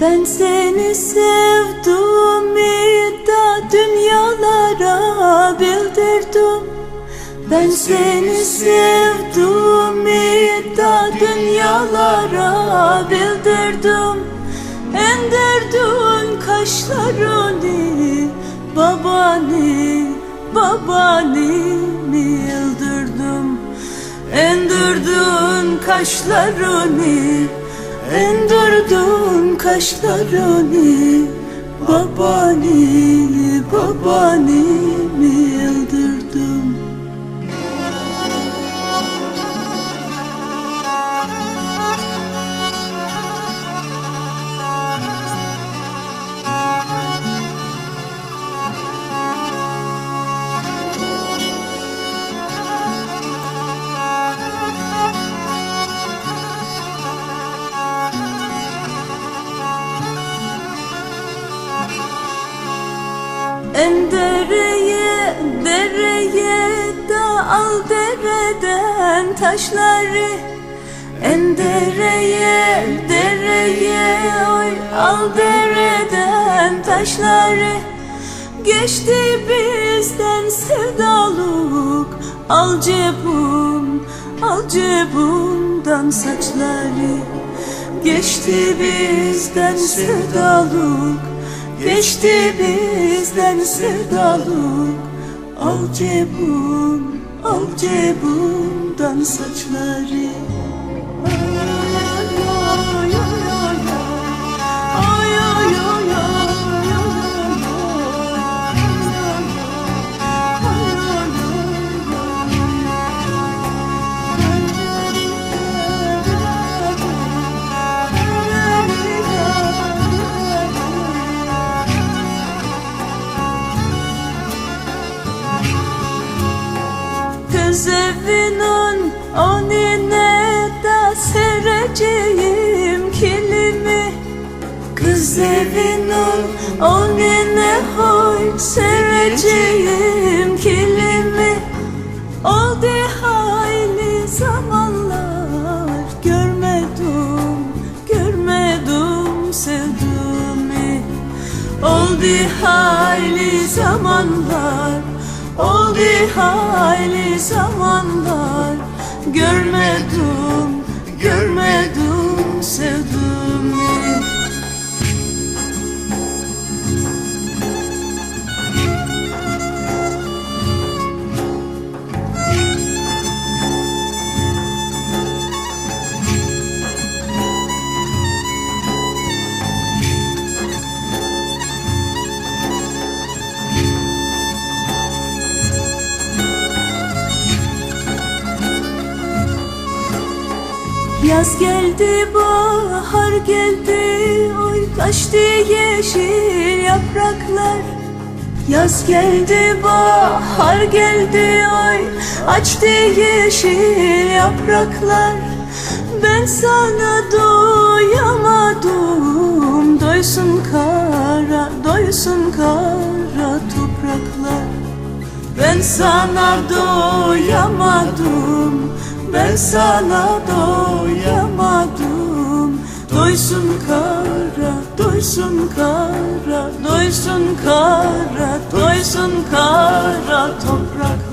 Ben seni sevdim da dünyalara bildirdim. Ben seni sevdim da dünyalara bildirdim. Endirdin kaşlarını babanı babanı yıldırdım Endirdin kaşlarını Endirdin kaşlarını Babanı babanı En dereye, dereye da al dereden taşları. En dereye, dereye oy al dereden taşları. Geçti bizden sevdalık Al cebum, al cebumdan saçları. Geçti bizden sevdalık Geçti bizden sevdalık Al cebum, al cebumdan saçları. Ay, Kız evinin önüne de sereceğim kilimi. Kız evinin önüne hoy sereceğim kilimi. Oldu hayli zamanlar görmedim, görmedim sevdiğimi Oldu hayli Oldu hayli zamanlar görmedim Yaz geldi, bahar geldi, oy kaçtı yeşil yapraklar. Yaz geldi, bahar geldi, oy açtı yeşil yapraklar. Ben sana doyamadım, doysun kara, doysun kara topraklar. Ben sana doyamadım Ben sana doyamadım. Doysun kara, doysun kara Doysun kara, doysun kara topraklar